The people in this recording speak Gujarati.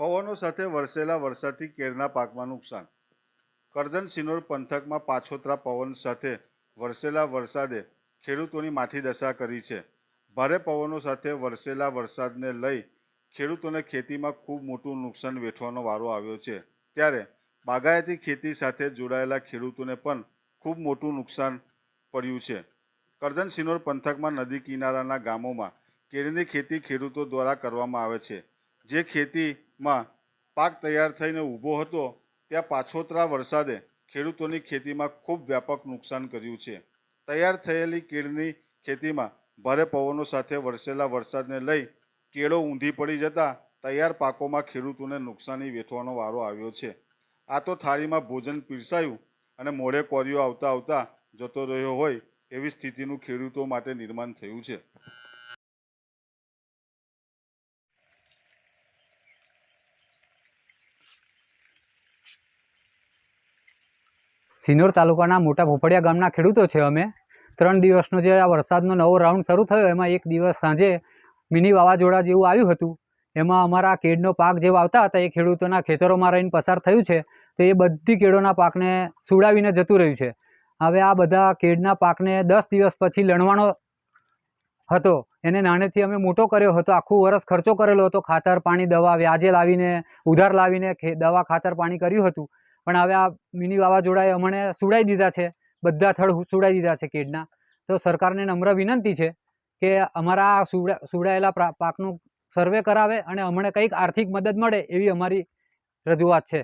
પવનો સાથે વરસેલા વરસાદથી કેળના પાકમાં નુકસાન. કરજણ સિનોર પંથકમાં પાછોતરા પવન સાથે વરસેલા વરસાદે ખેડૂતોની માઠી દશા કરી છે. ભારે પવનો સાથે વરસેલા વરસાદને લઈ ખેડૂતોને ખેતીમાં ખૂબ મોટું નુકસાન વેઠવાનો વારો આવ્યો છે. ત્યારે બાગાયતી ખેતી સાથે જોડાયેલા ખેડૂતોને પણ ખૂબ મોટું નુકસાન પડ્યું છે. કરજણ સિનોર પંથકમાં નદી કિનારાના ગામોમાં કેળની ખેતી ખેડૂતો દ્વારા કરવામાં આવે છે. જે ખેતીમાં પાક તૈયાર થઈને ઊભો હતો, ત્યાં પાછોતરા વરસાદે ખેડૂતોની ખેતીમાં ખૂબ વ્યાપક નુકસાન કર્યું છે. તૈયાર થયેલી કેળની ખેતીમાં ભારે પવનો સાથે વરસેલા વરસાદને લઈ કેળો ઊંધી પડી જતા તૈયાર પાકોમાં ખેડૂતોને નુકસાની વેઠવાનો વારો આવ્યો છે. આ તો થાળીમાં ભોજન પીરસાયું અને મોઢે કોરિયો આવતા આવતા જતો રહ્યો હોય એવી સ્થિતિનું ખેડૂતો માટે નિર્માણ થયું છે. સિનોર તાલુકાના મોટા ભોપડિયા ગામના ખેડૂતો છે અમે. ત્રણ દિવસનો જે આ વરસાદનો નવો રાઉન્ડ શરૂ થયો, એમાં એક દિવસ સાંજે મિની વાવાઝોડા જેવું આવ્યું હતું. એમાં અમારા કેળનો પાક જે વાવતા હતા, એ ખેડૂતોના ખેતરોમાં રહીને પસાર થયું છે. તો એ બધી કેળોના પાકને સુડાવીને જતું રહ્યું છે. હવે આ બધા કેળના પાકને દસ દિવસ પછી લણવાનો હતો. એને નાનેથી અમે મોટો કર્યો હતો. આખું વરસ ખર્ચો કરેલો હતો. ખાતર, પાણી, દવા, વ્યાજે લાવીને, ઉધાર લાવીને દવા, ખાતર, પાણી કર્યું હતું. પણ હવે આ મિની વાવાઝોડાએ અમને સુડાઈ દીધા છે. બધા થડ સુડાઈ દીધા છે કેડના. તો સરકારને નમ્ર વિનંતી છે કે અમારા સુડા સુડાયેલા પાકનું સર્વે કરાવે અને અમને કંઈક આર્થિક મદદ મળે એવી અમારી રજૂઆત છે.